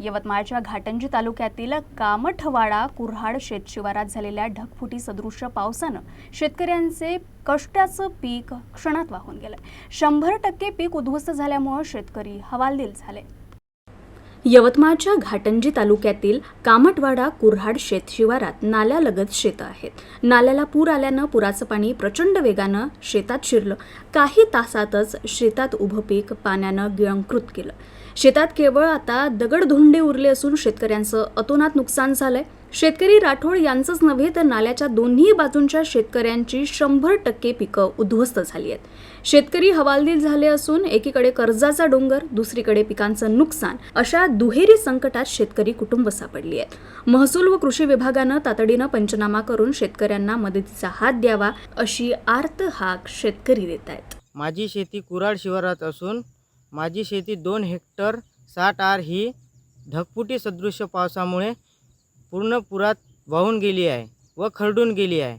यवतमाळच्या घाटंजी तालुक्यातील कामठवाडा कुऱ्हाड शेतशिवारात झालेल्या ढगफुटी सदृश्य पावसानं शेतकऱ्यांचे कष्टाचं पीक क्षणात वाहून गेलं शंभर टक्के पीक उद्ध्वस्त झाल्यामुळं शेतकरी हवालदिल झाले. यवतमाळच्या घाटंजी तालुक्यातील कामटवाडा कुऱ्हाड शेतशिवारात नाल्यालगत शेतं आहेत. नाल्याला पूर आल्यानं पुराचं पाणी प्रचंड वेगानं शेतात शिरलं. काही तासातच शेतात उभं पीक पाण्यानं गिळंकृत केलं. शेतात केवळ आता दगडधोंडे उरले असून शेतकऱ्यांचं अतोनात नुकसान झालंय. शेतकरी राठोड यांचंच नव्हे तर नाल्याच्या दोन्ही बाजूंच्या शेतकऱ्यांची शंभर टक्के पिकं उद्ध्वस्त झाली आहेत. शेतकरी हवालदिल झाले असून एकीकडे कर्जाचा डोंगर दुसरीकडे पिकांचं नुकसान अशा दुहेरी संकटात शेतकरी कुटुंब सापडली आहेत. महसूल व कृषी विभागानं तातडीनं पंचनामा करून शेतकऱ्यांना मदतीचा हात द्यावा अशी आर्त हाक शेतकरी देत आहेत. माझी शेती कुराड शिवारात असून माझी शेती दोन हेक्टर साठ आर ही ढगफुटी सदृश्य पावसामुळे पूर्ण पुरात वाहून गेली आहे व खरडून गेली आहे.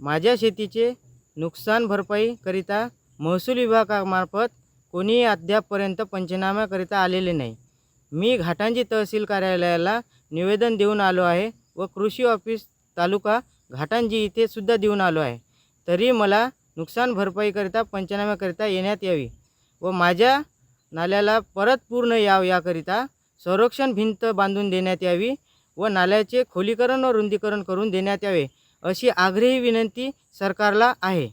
माझ्या शेतीचे नुकसान भरपाईकरिता महसूल विभागामार्फत कोणीही अद्यापपर्यंत पंचनाम्याकरिता आलेले नाही. मी घाटांजी तहसील कार्यालयाला निवेदन देऊन आलो आहे व कृषी ऑफिस तालुका घाटांजी इथे सुद्धा देऊन आलो आहे. तरी मला नुकसान भरपाईकरिता पंचनाम्याकरिता येण्यात यावी व माझ्या नाल्याला परत पूर्ण याव याकरिता संरक्षण भिंत बांधून देण्यात यावी व नाल्याचे खोलीकरण व रुंदीकरण करून देण्यात यावे अशी आग्रही विनंती सरकारला आहे.